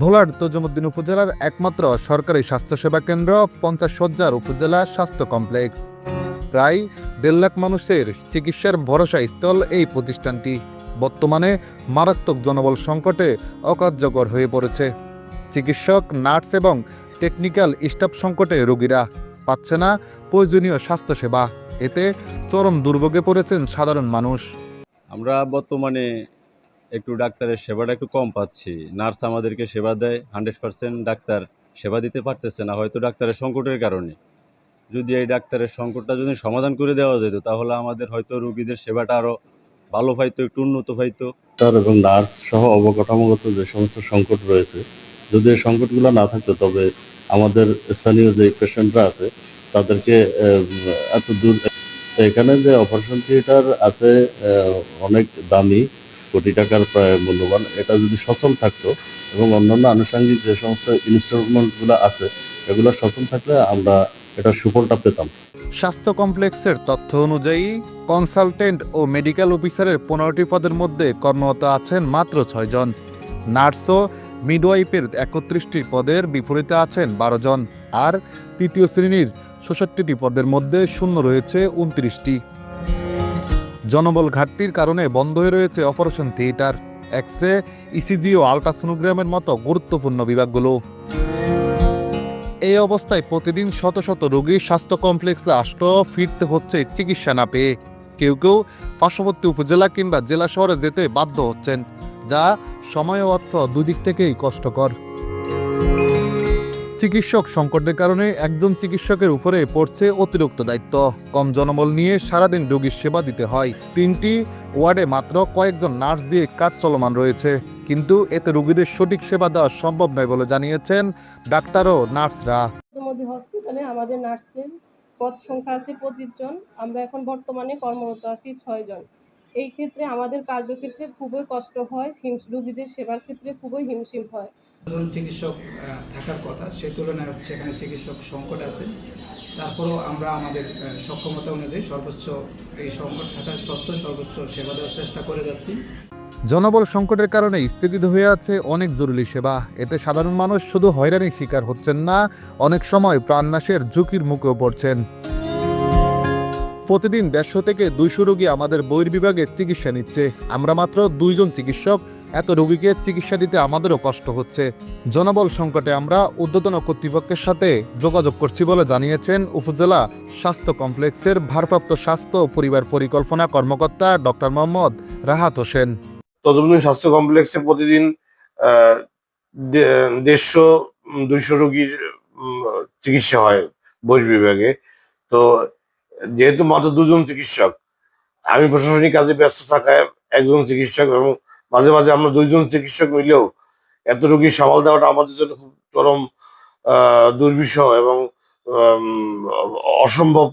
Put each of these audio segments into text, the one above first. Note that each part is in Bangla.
ভোলার তজুমুদ্দিন উপজেলার একমাত্র সরকারি স্বাস্থ্যসেবা কেন্দ্র পঞ্চাশ সজ্জার উপজেলা স্বাস্থ্য কমপ্লেক্স। প্রায় দেড় লাখ মানুষের চিকিৎসার ভরসা স্থল এই প্রতিষ্ঠানটি। বর্তমানে মারাত্মক জনবল সংকটে অকার্যকর হয়ে পড়েছে। চিকিৎসক, নার্স এবং টেকনিক্যাল স্টাফ সংকটে রোগীরা পাচ্ছে না প্রয়োজনীয় স্বাস্থ্যসেবা। এতে চরম দুর্ভোগে পড়েছেন সাধারণ মানুষ। আমরা বর্তমানে একটু ডাক্তারের সেবাটা একটু কম পাচ্ছি। নার্স আমাদেরকে সেবা দেয়, হান্ড্রেড পার্সেন্ট ডাক্তার সেবা দিতে পারতেছে না, হয়তো ডাক্তারের সংকটের কারণে। যদি এই ডাক্তারের সংকটটা যদি সমাধান করে দেওয়া যেত, তাহলে আমাদের হয়তো রুগীদের সেবাটা আরও ভালো পাইতো একটু উন্নত পাইতো ডাক্তার এবং নার্স সহ অবকাঠামোগত যে সমস্ত সংকট রয়েছে, যদি এই সংকটগুলো না থাকতো, তবে আমাদের স্থানীয় যে পেশেন্টরা আছে, তাদেরকে এত দূর এখানে যে অপারেশন থিয়েটার আছে অনেক দামি। কোটি টাকার প্রায় মূল্যবান। এটা যদি সচল থাকতো এবং অন্যান্য আনুষঙ্গিক যে সমস্ত ইনস্টলমেন্টগুলো আছে, এগুলো সচল থাকলে আমরা এটা সুফলটা পেতাম। স্বাস্থ্য কমপ্লেক্সের তথ্য অনুযায়ী কনসালটেন্ট ও মেডিকেল অফিসারের পনেরোটি পদের মধ্যে কর্মরত আছেন মাত্র ছয়জন নার্স ও মিডওয়াইফের একত্রিশটি পদের বিপরীতে আছেন বারো জন। আর তৃতীয় শ্রেণির ছেষট্টিটি পদের মধ্যে শূন্য রয়েছে উনত্রিশটি। জনবল ঘাটতির কারণে বন্ধ হয়ে রয়েছে operation theatre X ray ECG ও আলট্রাসোনোগ্রামের মতো গুরুত্বপূর্ণ বিভাগগুলো। এই অবস্থায় প্রতিদিন শত শত রোগী স্বাস্থ্য কমপ্লেক্সে আসলেও ফিরতে হচ্ছে চিকিৎসা না পেয়ে। কেউ কেউ পার্শ্ববর্তী উপজেলা কিংবা জেলা শহরে যেতে বাধ্য হচ্ছেন, যা সময় অর্থ দুদিক থেকেই কষ্টকর। চিকিৎসক সংকটের কারণে একজন চিকিৎসকের উপরে পড়ছে অতিরিক্ত দায়িত্ব। কম জনবল নিয়ে সারাদিন রোগীর সেবা দিতে হয়। তিনটি ওয়ার্ডে মাত্র কয়েকজন নার্স দিয়ে কাজ চলমান রয়েছে। কিন্তু এতে রোগীদের সঠিক সেবা দেওয়া সম্ভব নয় বলে জানিয়েছেন ডাক্তার ও নার্সরা। হসপিটালে আমাদের নার্সদের পদ সংখ্যা আছে পঁচিশ জন। আমরা এখন বর্তমানে কর্মরত আছি ছয় জন। এই ক্ষেত্রে আমাদের কার্যক্ষেত্রে খুবই কষ্ট হয় হিম- রোগীদের সেবার ক্ষেত্রে খুবই হিমশিম হয়। জন চিকিৎসক থাকার কথা সে তুলনায় হচ্ছে এখানে চিকিৎসক সংকট আছে। তারপরেও আমরা আমাদের সক্ষমতা অনুযায়ী সর্বোচ্চ এই সংকট থাকার সত্ত্বেও সর্বোচ্চ সেবা দেওয়ার চেষ্টা করে যাচ্ছি। জনবল সংকটের কারণে স্থগিত হয়ে আছে অনেক জরুরি সেবা। এতে সাধারণ মানুষ শুধু হয়রানির শিকার হচ্ছেন না অনেক সময় প্রাণনাশের ঝুঁকির মুখেও পড়ছেন। প্রতিদিন দেড়শো থেকে দুইশো রোগী আমাদের বহির্বিভাগে চিকিৎসা নিচ্ছে। আমরা মাত্র দুইজন চিকিৎসক, এত রোগীকে চিকিৎসা দিতে আমাদেরও কষ্ট হচ্ছে। জনবল সংকটে আমরা ঊর্ধ্বতন কর্তৃপক্ষের সাথে যোগাযোগ করছি বলে জানিয়েছেন উপজেলা স্বাস্থ্য কমপ্লেক্সের ভারপ্রাপ্ত স্বাস্থ্য পরিবার পরিকল্পনা কর্মকর্তা ডক্টর মোহাম্মদ রাহাত হোসেন। তজমুদ্দিন স্বাস্থ্য কমপ্লেক্সে প্রতিদিন দেড়শো, দুইশো রোগীর চিকিৎসা হয় বহির বিভাগে তো যেহেতু মাত্র দুজন চিকিৎসক, আমি প্রশাসনিক কাজে ব্যস্ত থাকায় একজন চিকিৎসক এবং মাঝে মাঝে আমরা দুইজন চিকিৎসক মিলেও এত রোগী সামাল দেওয়াটা আমাদের জন্য খুব চরম দুর্বিষহ এবং অসম্ভব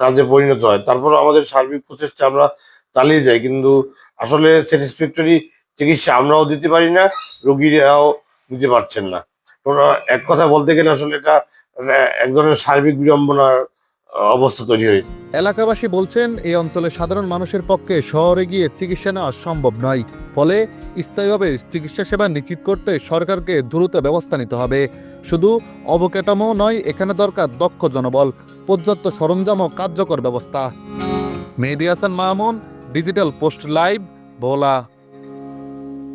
কাজে পরিণত হয়। তারপর আমাদের সার্বিক প্রচেষ্টা আমরা চালিয়ে যাই, কিন্তু আসলে স্যাটিসফ্যাক্টরি চিকিৎসা আমরাও দিতে পারি না, রোগীরাও দিতে পারছেন না। এক কথা বলতে গেলে আসলে এটা এক ধরনের সার্বিক বিড়ম্বনার অবস্থা তৈরি হয়েছে। এলাকাবাসী বলছেন, এই অঞ্চলে সাধারণ মানুষের পক্ষে শহরে গিয়ে চিকিৎসা নেওয়া সম্ভব নয়। ফলে স্থায়ীভাবে চিকিৎসা সেবা নিশ্চিত করতে সরকারকে দ্রুত ব্যবস্থা নিতে হবে। শুধু অবকাঠামো নয়, এখানে দরকার দক্ষ জনবল, পর্যাপ্ত সরঞ্জাম ও কার্যকর ব্যবস্থা। Mehedi Hasan Mahmun digital post live Bhola